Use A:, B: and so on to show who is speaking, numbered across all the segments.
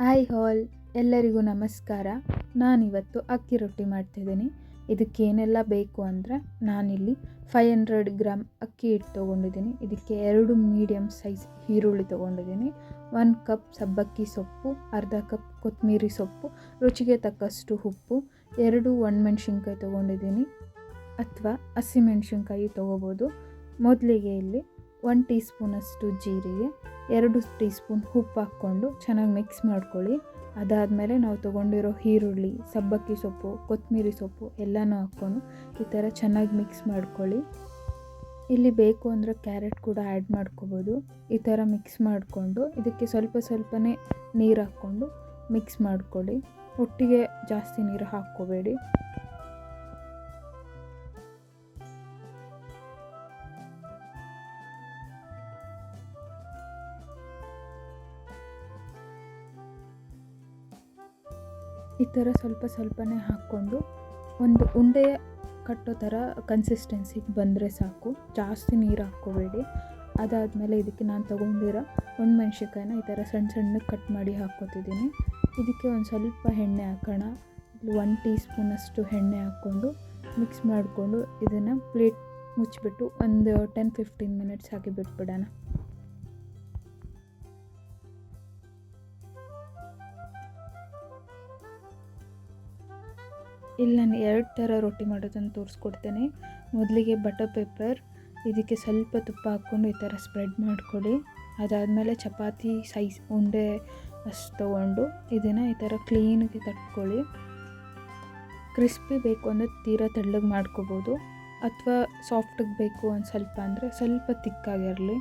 A: Hi ಹಾಲ್ ಎಲ್ಲರಿಗೂ ನಮಸ್ಕಾರ. ನಾನಿವತ್ತು ಅಕ್ಕಿ ರೊಟ್ಟಿ ಮಾಡ್ತಿದ್ದೀನಿ. ಇದಕ್ಕೇನೆಲ್ಲ ಬೇಕು ಅಂದರೆ ನಾನಿಲ್ಲಿ ಫೈವ್ ಹಂಡ್ರೆಡ್ ಗ್ರಾಮ್ ಅಕ್ಕಿ ಹಿಟ್ಟು ತೊಗೊಂಡಿದ್ದೀನಿ. ಇದಕ್ಕೆ ಎರಡು ಮೀಡಿಯಮ್ ಸೈಜ್ ಈರುಳ್ಳಿ ತೊಗೊಂಡಿದ್ದೀನಿ. ಒಂದು ಕಪ್ ಸಬ್ಬಕ್ಕಿ ಸೊಪ್ಪು, ಅರ್ಧ ಕಪ್ ಕೊತ್ತಂಬರಿ ಸೊಪ್ಪು, ರುಚಿಗೆ ತಕ್ಕಷ್ಟು ಉಪ್ಪು, ಎರಡು ಒಣಮೆಣ್ಸಿನ್ಕಾಯಿ ತೊಗೊಂಡಿದ್ದೀನಿ. ಅಥವಾ ಹಸಿಮೆಣ್ಸಿನ್ಕಾಯಿ ತೊಗೋಬೋದು. ಮೊದಲಿಗೆ ಇಲ್ಲಿ ಒನ್ ಟೀ ಸ್ಪೂನಷ್ಟು ಜೀರಿಗೆ, ಎರಡು ಟೀ ಸ್ಪೂನ್ ಉಪ್ಪು ಹಾಕ್ಕೊಂಡು ಚೆನ್ನಾಗಿ ಮಿಕ್ಸ್ ಮಾಡ್ಕೊಳ್ಳಿ. ಅದಾದಮೇಲೆ ನಾವು ತೊಗೊಂಡಿರೋ ಈರುಳ್ಳಿ, ಸಬ್ಬಕ್ಕಿ ಸೊಪ್ಪು, ಕೊತ್ತಂಬರಿ ಸೊಪ್ಪು ಎಲ್ಲನೂ ಹಾಕ್ಕೊಂಡು ಈ ಥರ ಚೆನ್ನಾಗಿ ಮಿಕ್ಸ್ ಮಾಡ್ಕೊಳ್ಳಿ. ಇಲ್ಲಿ ಬೇಕು ಅಂದರೆ ಕ್ಯಾರೆಟ್ ಕೂಡ ಆ್ಯಡ್ ಮಾಡ್ಕೋಬೋದು. ಈ ಥರ ಮಿಕ್ಸ್ ಮಾಡಿಕೊಂಡು ಇದಕ್ಕೆ ಸ್ವಲ್ಪ ಸ್ವಲ್ಪನೇ ನೀರು ಹಾಕ್ಕೊಂಡು ಮಿಕ್ಸ್ ಮಾಡ್ಕೊಳ್ಳಿ. ಒಟ್ಟಿಗೆ ಜಾಸ್ತಿ ನೀರು ಹಾಕ್ಕೋಬೇಡಿ. ಈ ಥರ ಸ್ವಲ್ಪ ಸ್ವಲ್ಪನೇ ಹಾಕ್ಕೊಂಡು ಒಂದು ಉಂಡೆ ಕಟ್ಟೋ ಥರ ಕನ್ಸಿಸ್ಟೆನ್ಸಿಗೆ ಬಂದರೆ ಸಾಕು. ಜಾಸ್ತಿ ನೀರು ಹಾಕ್ಕೋಬೇಡಿ. ಅದಾದಮೇಲೆ ಇದಕ್ಕೆ ನಾನು ತೊಗೊಂಡಿರೋ ಒಣಮೆಣ್ಸಿನ್ಕಾಯಿನ ಈ ಥರ ಸಣ್ಣ ಸಣ್ಣಕ್ಕೆ ಕಟ್ ಮಾಡಿ ಹಾಕ್ಕೋತಿದ್ದೀನಿ. ಇದಕ್ಕೆ ಒಂದು ಸ್ವಲ್ಪ ಎಣ್ಣೆ ಹಾಕೋಣ. ಇಲ್ಲಿ ಒನ್ ಟೀ ಸ್ಪೂನಷ್ಟು ಎಣ್ಣೆ ಹಾಕ್ಕೊಂಡು ಮಿಕ್ಸ್ ಮಾಡಿಕೊಂಡು ಇದನ್ನು ಪ್ಲೇಟ್ ಮುಚ್ಚಿಬಿಟ್ಟು ಒಂದು ಟೆನ್ ಫಿಫ್ಟೀನ್ ಮಿನಿಟ್ಸ್ ಹಾಕಿ ಬಿಟ್ಬಿಡೋಣ. ಇಲ್ಲಿ, ನಾನು ಎರಡು ಥರ ರೊಟ್ಟಿ ಮಾಡೋದನ್ನು ತೋರಿಸ್ಕೊಡ್ತೇನೆ. ಮೊದಲಿಗೆ ಬಟರ್ ಪೇಪರ್ ಇದಕ್ಕೆ ಸ್ವಲ್ಪ ತುಪ್ಪ ಹಾಕ್ಕೊಂಡು ಈ ಥರ ಸ್ಪ್ರೆಡ್ ಮಾಡಿಕೊಳ್ಳಿ ಅದಾದಮೇಲೆ ಚಪಾತಿ ಸೈಜ್ ಉಂಡೆ ಅಷ್ಟು ತೊಗೊಂಡು ಇದನ್ನು ಈ ಥರ ಕ್ಲೀನಾಗಿ ತಟ್ಕೊಳ್ಳಿ. ಕ್ರಿಸ್ಪಿ ಬೇಕು ಅಂದರೆ ತೀರಾ ತೆಳ್ಳಗೆ ಮಾಡ್ಕೋಬೋದು. ಅಥವಾ ಸಾಫ್ಟಿಗೆ ಬೇಕು ಒಂದು ಸ್ವಲ್ಪ ಅಂದರೆ ಸ್ವಲ್ಪ ತಿಕ್ಕಾಗಿರಲಿ.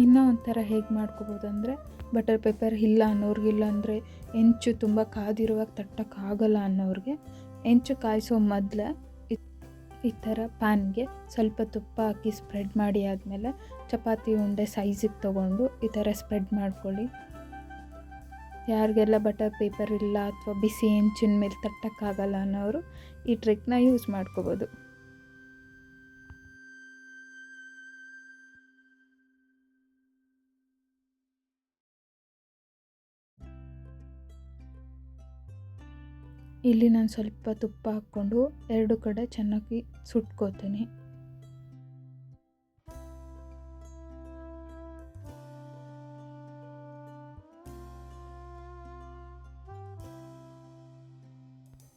A: ಇನ್ನೂ ಒಂಥರ ಹೇಗೆ ಮಾಡ್ಕೋಬೋದು ಅಂದರೆ ಬಟರ್ ಪೇಪರ್ ಇಲ್ಲ ಅನ್ನೋರಿಗಿಲ್ಲ ಅಂದರೆ ಹೆಂಚು ತುಂಬ ಕಾದಿರುವಾಗ ತಟ್ಟಕ್ಕಾಗಲ್ಲ ಅನ್ನೋರಿಗೆ ಹೆಂಚು ಕಾಯಿಸೋ ಮೊದಲೇ ಈ ಥರ ಪ್ಯಾನ್ಗೆ ಸ್ವಲ್ಪ ತುಪ್ಪ ಹಾಕಿ ಸ್ಪ್ರೆಡ್ ಮಾಡಿ ಆದಮೇಲೆ ಚಪಾತಿ ಉಂಡೆ ಸೈಜಿಗೆ ತೊಗೊಂಡು ಈ ಥರ ಸ್ಪ್ರೆಡ್ ಮಾಡ್ಕೊಳ್ಳಿ. ಯಾರಿಗೆಲ್ಲ ಬಟರ್ ಪೇಪರ್ ಇಲ್ಲ ಅಥವಾ ಬಿಸಿ ಹೆಂಚಿನ ಮೇಲೆ ತಟ್ಟಕ್ಕಾಗಲ್ಲ ಅನ್ನೋರು ಈ ಟ್ರಿಕ್ನ ಯೂಸ್ ಮಾಡ್ಕೋಬೋದು. ಇಲ್ಲಿ ನಾನು ಸ್ವಲ್ಪ ತುಪ್ಪ ಹಾಕ್ಕೊಂಡು ಎರಡು ಕಡೆ ಚೆನ್ನಾಗಿ ಸುಟ್ಕೋತೀನಿ.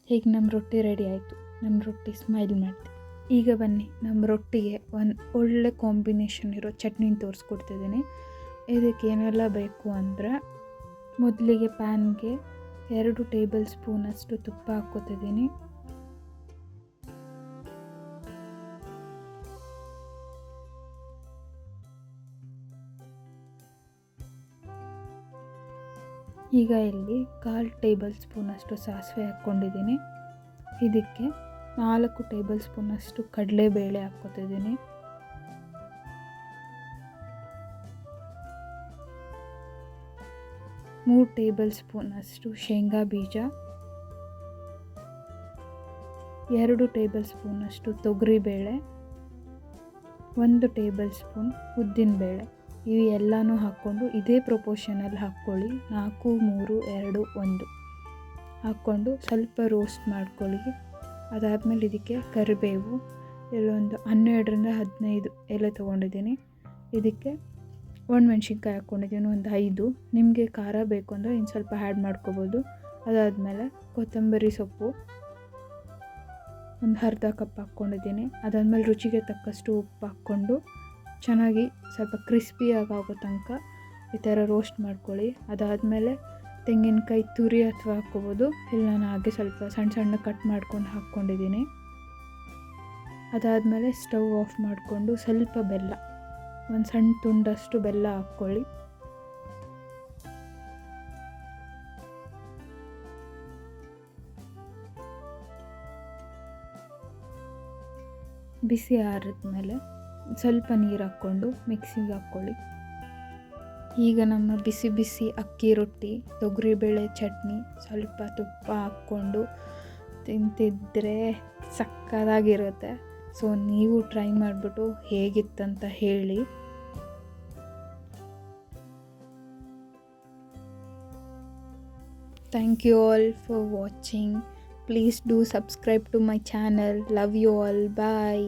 A: ಈಗ ನಮ್ಮ ರೊಟ್ಟಿ ರೆಡಿ ಆಯಿತು? ನಮ್ಮ ರೊಟ್ಟಿ ಸ್ಮೈಲ್ ಮಾಡ್ತೀನಿ ಈಗ ಬನ್ನಿ, ನಮ್ಮ ರೊಟ್ಟಿಗೆ ಒಂದು ಒಳ್ಳೆ ಕಾಂಬಿನೇಷನ್ ಇರೋ ಚಟ್ನಿ ತೋರಿಸ್ಕೊಡ್ತಿದ್ದೀನಿ. ಇದಕ್ಕೆ ಏನೆಲ್ಲ ಬೇಕು ಅಂದರೆ ಮೊದಲಿಗೆ ಪ್ಯಾನ್ಗೆ ಎರಡು ಟೇಬಲ್ ಸ್ಪೂನಷ್ಟು ತುಪ್ಪ ಹಾಕ್ಕೋತಿದ್ದೀನಿ. ಈಗ ಇಲ್ಲಿ ಕಾಲು ಟೇಬಲ್ ಸ್ಪೂನಷ್ಟು ಸಾಸಿವೆ ಹಾಕ್ಕೊಂಡಿದ್ದೀನಿ. ಇದಕ್ಕೆ ನಾಲ್ಕು ಟೇಬಲ್ ಸ್ಪೂನಷ್ಟು ಕಡಲೆಬೇಳೆ ಹಾಕ್ಕೋತಿದ್ದೀನಿ. ಮೂರು ಟೇಬಲ್ ಸ್ಪೂನಷ್ಟು ಶೇಂಗಾ ಬೀಜ, ಎರಡು ಟೇಬಲ್ ಸ್ಪೂನಷ್ಟು ತೊಗರಿಬೇಳೆ ಒಂದು ಟೇಬಲ್ ಸ್ಪೂನ್ ಉದ್ದಿನಬೇಳೆ ಇವು ಎಲ್ಲನೂ ಹಾಕ್ಕೊಂಡು ಇದೇ ಪ್ರೊಪೋಷನಲ್ಲಿ ಹಾಕ್ಕೊಳ್ಳಿ. ನಾಲ್ಕು, ಮೂರು, ಎರಡು, ಒಂದು. ಹಾಕ್ಕೊಂಡು ಸ್ವಲ್ಪ ರೋಸ್ಟ್ ಮಾಡ್ಕೊಳ್ಳಿ. ಅದಾದಮೇಲೆ ಇದಕ್ಕೆ ಕರಿಬೇವು. ಇಲ್ಲೊಂದು ಹನ್ನೆರಡರಿಂದ ಹದಿನೈದು ಎಲೆ ತೊಗೊಂಡಿದ್ದೀನಿ. ಇದಕ್ಕೆ ಒಣಮೆಣ್ಸಿನ್ಕಾಯಿ ಹಾಕ್ಕೊಂಡಿದ್ದೀನಿ ಒಂದು ಐದು. ನಿಮಗೆ ಖಾರ ಬೇಕು ಅಂದರೆ ಇನ್ನು ಸ್ವಲ್ಪ ಆ್ಯಡ್ ಮಾಡ್ಕೋಬೋದು. ಅದಾದಮೇಲೆ ಕೊತ್ತಂಬರಿ ಸೊಪ್ಪು. ಒಂದು ಅರ್ಧ ಕಪ್ ಹಾಕ್ಕೊಂಡಿದ್ದೀನಿ. ಅದಾದಮೇಲೆ ರುಚಿಗೆ ತಕ್ಕಷ್ಟು ಉಪ್ಪು ಹಾಕ್ಕೊಂಡು ಚೆನ್ನಾಗಿ ಸ್ವಲ್ಪ ಕ್ರಿಸ್ಪಿಯಾಗಿ ಆಗೋ ತನಕ ಈ ಥರ ರೋಸ್ಟ್ ಮಾಡ್ಕೊಳ್ಳಿ. ಅದಾದಮೇಲೆ ತೆಂಗಿನಕಾಯಿ ತುರಿ ಅಥವಾ ಹಾಕ್ಕೋಬೋದು. ಇಲ್ಲ ನಾನು ಹಾಗೆ ಸ್ವಲ್ಪ ಸಣ್ಣ ಸಣ್ಣ ಕಟ್ ಮಾಡ್ಕೊಂಡು ಹಾಕ್ಕೊಂಡಿದ್ದೀನಿ. ಅದಾದಮೇಲೆ ಸ್ಟವ್ ಆಫ್ ಮಾಡಿಕೊಂಡು ಸ್ವಲ್ಪ ಬೆಲ್ಲ. ಒಂದು ಸಣ್ಣ ತುಂಡಷ್ಟು ಬೆಲ್ಲ ಹಾಕ್ಕೊಳ್ಳಿ. ಬಿಸಿ ಆರಿದ್ಮೇಲೆ ಸ್ವಲ್ಪ ನೀರು ಹಾಕ್ಕೊಂಡು ಮಿಕ್ಸಿಗೆ ಹಾಕ್ಕೊಳ್ಳಿ. ಈಗ ನಮ್ಮ ಬಿಸಿ ಬಿಸಿ ಅಕ್ಕಿ ರೊಟ್ಟಿ, ತೊಗರಿಬೇಳೆ ಚಟ್ನಿ ಸ್ವಲ್ಪ ತುಪ್ಪ ಹಾಕ್ಕೊಂಡು ತಿಂತಿದ್ರೆ ಸಕ್ಕತ್ತಾಗಿರುತ್ತೆ ಸೊ ನೀವು ಟ್ರೈ ಮಾಡಿಬಿಟ್ಟು ಹೇಗಿತ್ತಂತ ಹೇಳಿ. Thank you all for watching please do subscribe to my channel love you all bye